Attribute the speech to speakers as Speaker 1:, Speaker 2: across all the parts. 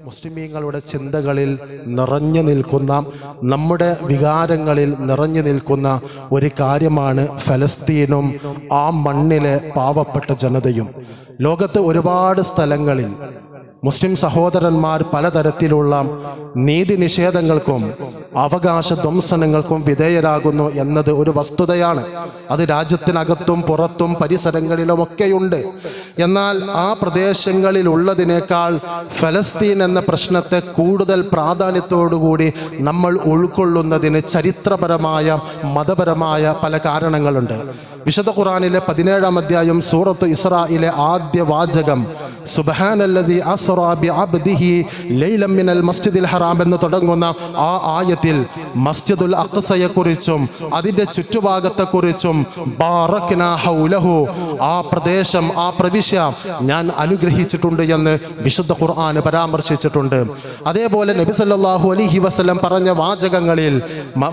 Speaker 1: മുസ്ലിമീങ്ങളുടെ ചിന്തകളിൽ നിറഞ്ഞു നിൽക്കുന്ന നമ്മുടെ വികാരങ്ങളിൽ നിറഞ്ഞു നിൽക്കുന്ന ഒരു കാര്യമാണ് ഫലസ്തീനും ആ മണ്ണിലെ പാവപ്പെട്ട ജനതയും. ലോകത്ത് ഒരുപാട് സ്ഥലങ്ങളിൽ മുസ്ലിം സഹോദരന്മാർ പലതരത്തിലുള്ള നീതി നിഷേധങ്ങൾക്കും അവകാശ ധ്വംസനങ്ങൾക്കും വിധേയരാകുന്നു എന്നത് ഒരു വസ്തുതയാണ്. അത് രാജ്യത്തിനകത്തും പുറത്തും പരിസരങ്ങളിലുമൊക്കെയുണ്ട്. എന്നാൽ ആ പ്രദേശങ്ങളിൽ ഉള്ളതിനേക്കാൾ ഫലസ്തീൻ എന്ന പ്രശ്നത്തെ കൂടുതൽ പ്രാധാന്യത്തോടുകൂടി നമ്മൾ ഉൾക്കൊള്ളുന്നതിന് ചരിത്രപരമായ മതപരമായ പല കാരണങ്ങളുണ്ട്. വിശുദ്ധ ഖുറാനിലെ പതിനേഴാം അധ്യായം സൂറത്ത് ഇസ്രായിലെ ആദ്യ വാചകം സുബഹാനല്ലദി അസ്റാ അബ്ദിഹി ലൈലം മിനൽ മസ്ജിദിൽ ഹറാം എന്ന് തുടങ്ങുന്ന ആ ആയത്തിൽ മസ്ജിദുൽ അക്സയെക്കുറിച്ചും അതിന്റെ ചുറ്റുഭാഗത്തെക്കുറിച്ചും ബാറക്നാ ഹൗലഹു ആ പ്രദേശം ആ പ്രവിശ്യ ഞാൻ അനുഗ്രഹിച്ചിട്ടുണ്ട് എന്ന് വിശുദ്ധ ഖുർആൻ പരാമർശിച്ചിട്ടുണ്ട്. അതേപോലെ നബി സല്ലാഹു അലൈഹി വസ്ലം പറഞ്ഞ വാചകങ്ങളിൽ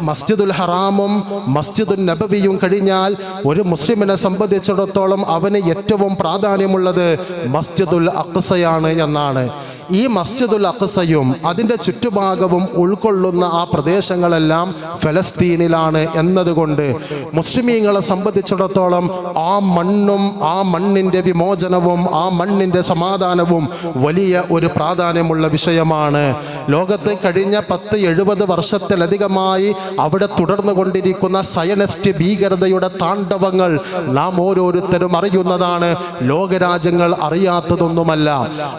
Speaker 1: മസ്ജിദുൽ ഹറാമും മസ്ജിദുൽ നബവിയും കഴിഞ്ഞാൽ ഒരു മുസ്ലിമിനെ സംബന്ധിച്ചിടത്തോളം അവന് ഏറ്റവും പ്രാധാന്യമുള്ളത് മസ്ജിദുൽ അക്സയാണ് എന്നാണ്. ഈ മസ്ജിദുൽ അക്സയും അതിന്റെ ചുറ്റുഭാഗവും ഉൾക്കൊള്ളുന്ന ആ പ്രദേശങ്ങളെല്ലാം ഫലസ്തീനിലാണ് എന്നതുകൊണ്ട് മുസ്ലിമീങ്ങളെ സംബന്ധിച്ചിടത്തോളം ആ മണ്ണും ആ മണ്ണിന്റെ വിമോചനവും ആ മണ്ണിന്റെ സമാധാനവും വലിയ ഒരു പ്രാധാന്യമുള്ള വിഷയമാണ്. ലോകത്ത് കഴിഞ്ഞ പത്ത് എഴുപത് വർഷത്തിലധികമായി അവിടെ തുടർന്നു കൊണ്ടിരിക്കുന്ന സയനിസ്റ്റ് ഭീകരതയുടെ താണ്ഡവങ്ങൾ നാം ഓരോരുത്തരും അറിയുന്നതാണ്. ലോകരാജ്യങ്ങൾ അറിയാത്തതൊന്നുമല്ല.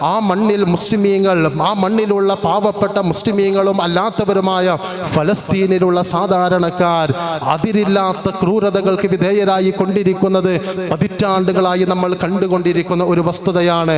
Speaker 1: ആ മണ്ണിൽ മുസ്ലിമീങ്ങൾ ആ മണ്ണിലുള്ള പാവപ്പെട്ട മുസ്ലിമീങ്ങളും അല്ലാത്തവരുമായ ഫലസ്തീനിലുള്ള സാധാരണക്കാർ അതിരില്ലാത്ത ക്രൂരതകൾക്ക് വിധേയരായി കൊണ്ടിരിക്കുന്നത് പതിറ്റാണ്ടുകളായി നമ്മൾ കണ്ടുകൊണ്ടിരിക്കുന്ന ഒരു വസ്തുതയാണ്.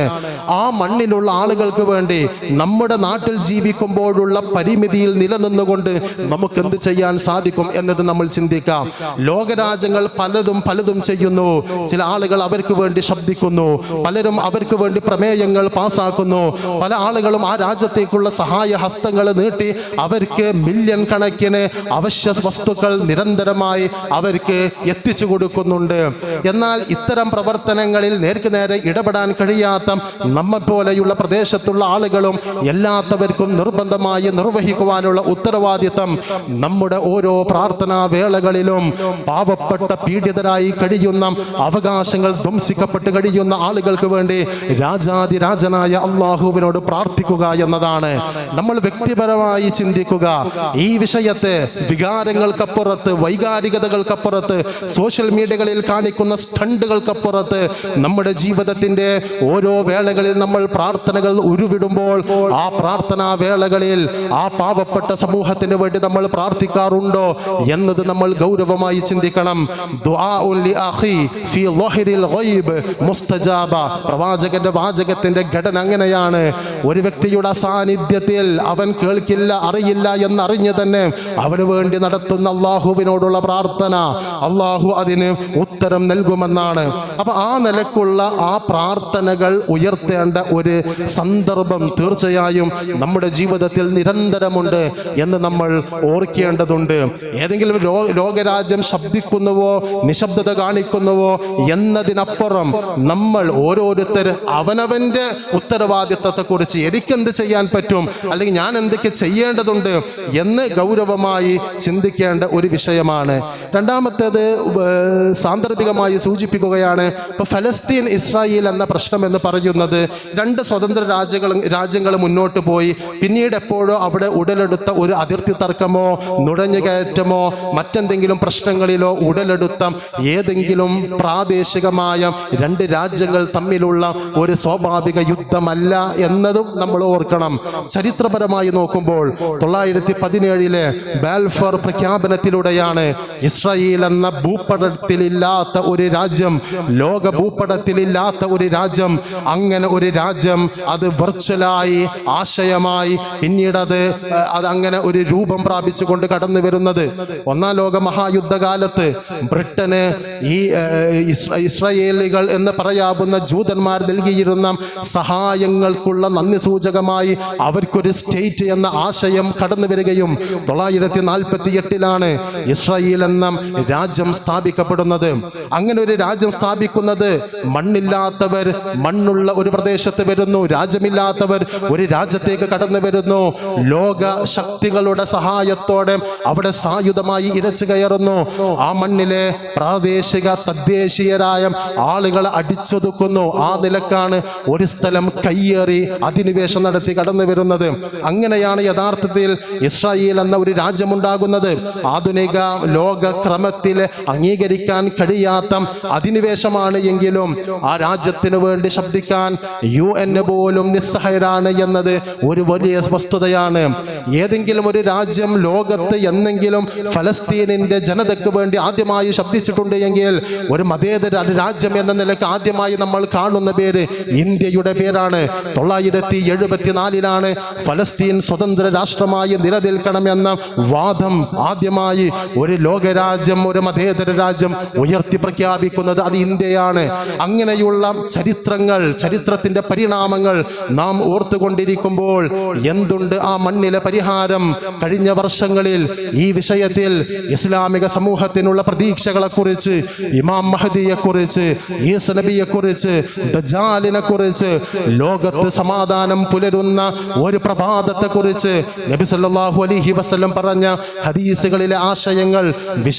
Speaker 1: ആ മണ്ണിലുള്ള ആളുകൾക്ക് വേണ്ടി നമ്മുടെ നാട്ടിൽ ജീവിക്കുമ്പോഴുള്ള പരിമിതിയിൽ നിലനിന്നുകൊണ്ട് നമുക്ക് എന്ത് ചെയ്യാൻ സാധിക്കും എന്നത് നമ്മൾ ചിന്തിക്കാം. ലോകരാജ്യങ്ങൾ പലതും പലതും ചെയ്യുന്നു. ചില ആളുകൾ അവർക്ക് വേണ്ടി ശബ്ദിക്കുന്നു. പലരും അവർക്ക് വേണ്ടി പ്രമേയങ്ങൾ പാസാക്കുന്നു. പല ആളുകളും ആ രാജ്യത്തേക്കുള്ള സഹായ ഹസ്തങ്ങൾ നീട്ടി അവർക്ക് മില്യൺ കണക്കിന് അവശ്യ വസ്തുക്കൾ നിരന്തരമായി അവർക്ക് എത്തിച്ചു കൊടുക്കുന്നുണ്ട്. എന്നാൽ ഇത്തരം പ്രവർത്തനങ്ങളിൽ നേർക്ക് നേരെ ഇടപെടാൻ കഴിയാത്ത നമ്മെ പോലെയുള്ള പ്രദേശത്തുള്ള ആളുകളും എല്ലാത്തവർക്കും നിർബന്ധമായി നിർവഹിക്കുവാനുള്ള ഉത്തരവാദിത്തം നമ്മുടെ ഓരോ പ്രാർത്ഥനാ വേളകളിലും പാവപ്പെട്ട പീഡിതരായി കഴിയുന്ന അവകാശങ്ങൾ ധ്വംസിക്കപ്പെട്ട് കഴിയുന്ന ആളുകൾക്ക് വേണ്ടി രാജാതിരാജനായ അള്ളാഹുവിനോട് പ്രാർത്ഥിക്കുക എന്നതാണ്. നമ്മൾ വ്യക്തിപരമായി ചിന്തിക്കുക. ഈ വിഷയത്തെ വികാരങ്ങൾക്കപ്പുറത്ത് വൈകാരികതകൾക്കപ്പുറത്ത് സോഷ്യൽ മീഡിയകളിൽ കാണിക്കുന്ന സ്റ്റണ്ടുകൾക്കപ്പുറത്ത് നമ്മുടെ ജീവിതത്തിന്റെ ഓരോ വേളകളിൽ നമ്മൾ പ്രാർത്ഥനകൾ ഉരുവിടുമ്പോൾ ആ പ്രാർത്ഥനാ വേളകളിൽ ആ പാവപ്പെട്ട സമൂഹത്തിന് വേണ്ടി നമ്മൾ പ്രാർത്ഥിക്കാറുണ്ടോ എന്നത് നമ്മൾ ഗൗരവമായി ചിന്തിക്കണം. പ്രവാചകന്റെ വാചകത്തിന്റെ ഘടന അങ്ങനെയാണ്. ഒരു വ്യക്തിയുടെ സാന്നിധ്യത്തിൽ അവൻ കേൾക്കില്ല അറിയില്ല എന്നറിഞ്ഞു തന്നെ അവന് വേണ്ടി നടത്തുന്ന അള്ളാഹുവിനോടുള്ള പ്രാർത്ഥന അള്ളാഹു അതിന് ഉത്തരം നൽകുമെന്നാണ്. അപ്പൊ ആ നിലക്കുള്ള ആ പ്രാർത്ഥനകൾ ഉയർത്തേണ്ട ഒരു സന്ദർഭം തീർച്ചയായും നമ്മുടെ ജീവിതത്തിൽ നിരന്തരമുണ്ട് എന്ന് നമ്മൾ ഓർക്കേണ്ടതുണ്ട്. ഏതെങ്കിലും ലോകരാജ്യം ശബ്ദിക്കുന്നുവോ നിശബ്ദത കാണിക്കുന്നുവോ എന്നതിനപ്പുറം നമ്മൾ ഓരോരുത്തർ അവനവന്റെ ഉത്തരവാദിത്തത്തെക്കുറിച്ച് എനിക്കെന്ത് ചെയ്യാൻ പറ്റും അല്ലെങ്കിൽ ഞാൻ എന്തൊക്കെ ചെയ്യേണ്ടതുണ്ട് എന്ന് ഗൗരവമായി ചിന്തിക്കേണ്ട ഒരു വിഷയമാണ് രണ്ടാമത്തേത് സാന്ദർഭികമായി സൂചിപ്പിക്കുകയാണ് ഇപ്പോൾ ഫലസ്തീൻ ഇസ്രായേൽ എന്ന പ്രശ്നം എന്ന് പറയുന്നത് രണ്ട് സ്വതന്ത്ര രാജ്യങ്ങൾ രാജ്യങ്ങൾ മുന്നോട്ട് പോയി പിന്നീട് എപ്പോഴോ അവിടെ ഉടലെടുത്ത ഒരു അതിർത്തി തർക്കമോ നുഴഞ്ഞുകയറ്റമോ മറ്റെന്തെങ്കിലും പ്രശ്നങ്ങളിലോ ഉടലെടുത്ത ഏതെങ്കിലും പ്രാദേശികമായ രണ്ട് രാജ്യങ്ങൾ തമ്മിലുള്ള ഒരു സ്വാഭാവിക യുദ്ധമല്ല എന്നതും നമ്മൾ ഓർക്കണം. ചരിത്രപരമായി നോക്കുമ്പോൾ തൊള്ളായിരത്തി പതിനേഴിലെ ബാൽഫർ പ്രഖ്യാപനത്തിലൂടെയാണ് ഇസ്രായേൽ എന്ന ഭൂപടത്തിലില്ലാത്ത ഒരു രാജ്യം ലോക ഭൂപടത്തിലില്ലാത്ത ഒരു രാജ്യം അങ്ങനെ ഒരു രാജ്യം അത് വെർച്വലായി ആശയമായി പിന്നീട് അത് അത് അങ്ങനെ ഒരു രൂപം പ്രാപിച്ചുകൊണ്ട് കടന്നു വരുന്നത്. ഒന്നാം ലോക മഹായുദ്ധകാലത്ത് ബ്രിട്ടന് ഈ ഇസ്രായേലികൾ എന്ന് പറയാവുന്ന ജൂതന്മാർ നൽകിയിരുന്ന സഹായങ്ങൾക്കുള്ള നന്ദി സൂചകമായി അവർക്കൊരു സ്റ്റേറ്റ് എന്ന ആശയം കടന്നു വരികയും തൊള്ളായിരത്തി നാൽപ്പത്തി എട്ടിലാണ് ഇസ്രയേൽ എന്ന രാജ്യം സ്ഥാപിക്കപ്പെടുന്നത്. അങ്ങനെ ഒരു രാജ്യം സ്ഥാപിക്കുന്നത് മണ്ണില്ലാത്തവർ മണ്ണുള്ള ഒരു പ്രദേശത്ത് വരുന്നു രാജ്യമില്ലാത്തവർ ഒരു രാജ്യത്തേക്ക് കടന്നു വരുന്നു. ലോക ശക്തികളുടെ സഹായത്തോടെ അവിടെ സായുധമായി ഇരച്ചു കയറുന്നു. ആ മണ്ണിലെ പ്രാദേശിക തദ്ദേശീയരായ ആളുകളെ അടിച്ചൊതുക്കുന്നു. ആ നിലക്കാണ് ഒരു സ്ഥലം കയ്യേറി അധിനിവേശം നടത്തി കടന്നു വരുന്നത്. അങ്ങനെയാണ് യഥാർത്ഥത്തിൽ ഇസ്രായേൽ എന്ന ഒരു രാജ്യമുണ്ടാകുന്നത്. ആധുനിക ലോക ക്രമത്തിൽ അംഗീകരിക്കാൻ കഴിയാത്ത അധിനിവേശമാണ് എങ്കിലും ആ രാജ്യത്തിന് വേണ്ടി ശബ്ദിക്കാൻ യു എൻ പോലും നിസ്സഹായരാണ് എന്നത് ഒരു വലിയ വസ്തുതയാണ് ഏതെങ്കിലും ഒരു രാജ്യം ലോകത്ത് എന്നെങ്കിലും ഫലസ്തീനിന്റെ ജനതയ്ക്ക് വേണ്ടി ആദ്യമായി ശബ്ദിച്ചിട്ടുണ്ട് എങ്കിൽ ഒരു മതേതര രാജ്യം എന്ന നിലയ്ക്ക് ആദ്യമായി നമ്മൾ കാണുന്ന പേര് ഇന്ത്യയുടെ പേരാണ്. തൊള്ളായിരത്തി എഴുപത്തിനാലിലാണ് ഫലസ്തീൻ സ്വതന്ത്ര രാഷ്ട്രമായി നിലനിൽക്കണമെന്ന വാദം ആദ്യമായി ഒരു ലോകരാജ്യം ഒരു മതേതര രാജ്യം ഉയർത്തി പ്രഖ്യാപിക്കുന്നത് അത് ഇന്ത്യയാണ്. അങ്ങനെയുള്ള ചരിത്രങ്ങൾ ചരിത്രത്തിന്റെ പരിണാമങ്ങൾ നാം ഓർത്തുകൊണ്ടിരിക്കുമ്പോൾ എന്തുണ്ട് ആ മണ്ണിലെ പരിഹാരം? കഴിഞ്ഞ വർഷങ്ങളിൽ ഈ വിഷയത്തിൽ ഇസ്ലാമിക സമൂഹത്തിനുള്ള പ്രതീക്ഷകളെ കുറിച്ച് ഇമാം മഹദിയെ കുറിച്ച് ഈസ നബിയെ കുറിച്ച് ദജാലിനെ കുറിച്ച് ലോകത്ത് സമാധാനം പുലരുന്ന ഒരു പ്രഭാതത്തെ കുറിച്ച് നബി സല്ലാഹു അലൈഹി വസ്ലം പറഞ്ഞ ഹദീസുകളിലെ ആശയങ്ങൾ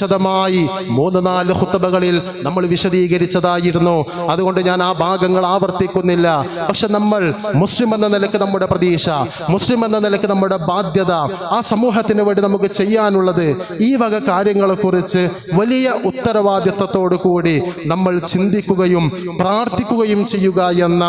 Speaker 1: വിശദമായി മൂന്ന് നാല് ഹുത്തബകളിൽ നമ്മൾ വിശദീകരിച്ചതായിരുന്നു. അതുകൊണ്ട് ഞാൻ ആ ഭാഗങ്ങൾ ആവർത്തിക്കുന്നില്ല. പക്ഷെ നമ്മൾ മുസ്ലിം എന്ന നിലയ്ക്ക് നമ്മുടെ പ്രതീക്ഷ മുസ്ലിം എന്ന നിലയ്ക്ക് നമ്മുടെ ബാധ്യത ആ സമൂഹത്തിന് വേണ്ടി നമുക്ക് ചെയ്യാനുള്ളത് ഈ വക കാര്യങ്ങളെക്കുറിച്ച് വലിയ ഉത്തരവാദിത്തത്തോടു കൂടി നമ്മൾ ചിന്തിക്കുകയും പ്രാർത്ഥിക്കുകയും ചെയ്യുക എന്ന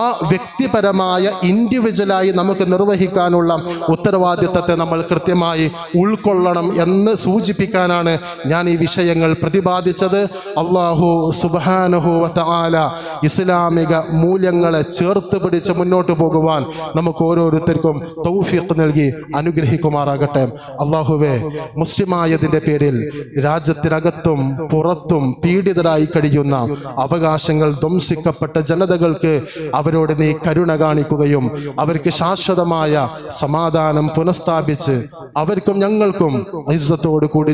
Speaker 1: ആ വ്യക്തിപരമായ ഇൻഡിവിജ്വലായി നമുക്ക് നിർവഹിക്കാനുള്ള ഉത്തരവാദിത്തത്തെ നമ്മൾ കൃത്യമായി ഉൾക്കൊള്ളണം എന്ന് സൂചിപ്പിക്കാനാണ് ഞാൻ ഈ വിഷയങ്ങൾ പ്രതിപാദിച്ചത് അള്ളാഹു സുബാനഹു ആല ഇസ്ലാമിക മൂല്യങ്ങളെ ചേർത്ത് പിടിച്ച് മുന്നോട്ട് പോകുവാൻ നമുക്ക് ഓരോരുത്തർക്കും തൗഫീഖ് നൽകി അനുഗ്രഹിക്കുമാറാകട്ടെ. അള്ളാഹുവെ മുസ്ലിമായതിന്റെ പേരിൽ രാജ്യത്തിനകത്തും പുറത്തും പീഡിതരായി കഴിയുന്ന അവകാശങ്ങൾ ധ്വംസിക്കപ്പെട്ട ജനതകൾക്ക് അവരോട് നീ കരുണ കാണിക്കുകയും അവർക്ക് ശാശ്വതമായ സമാധാനം പുനഃസ്ഥാപിച്ച് അവർക്കും ഞങ്ങൾക്കും ഐസത്തോടു കൂടി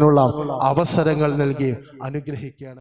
Speaker 1: ജീവിക്കുവാനുള്ള അവസരങ്ങൾ നൽകി അനുഗ്രഹിക്കുകയാണ്.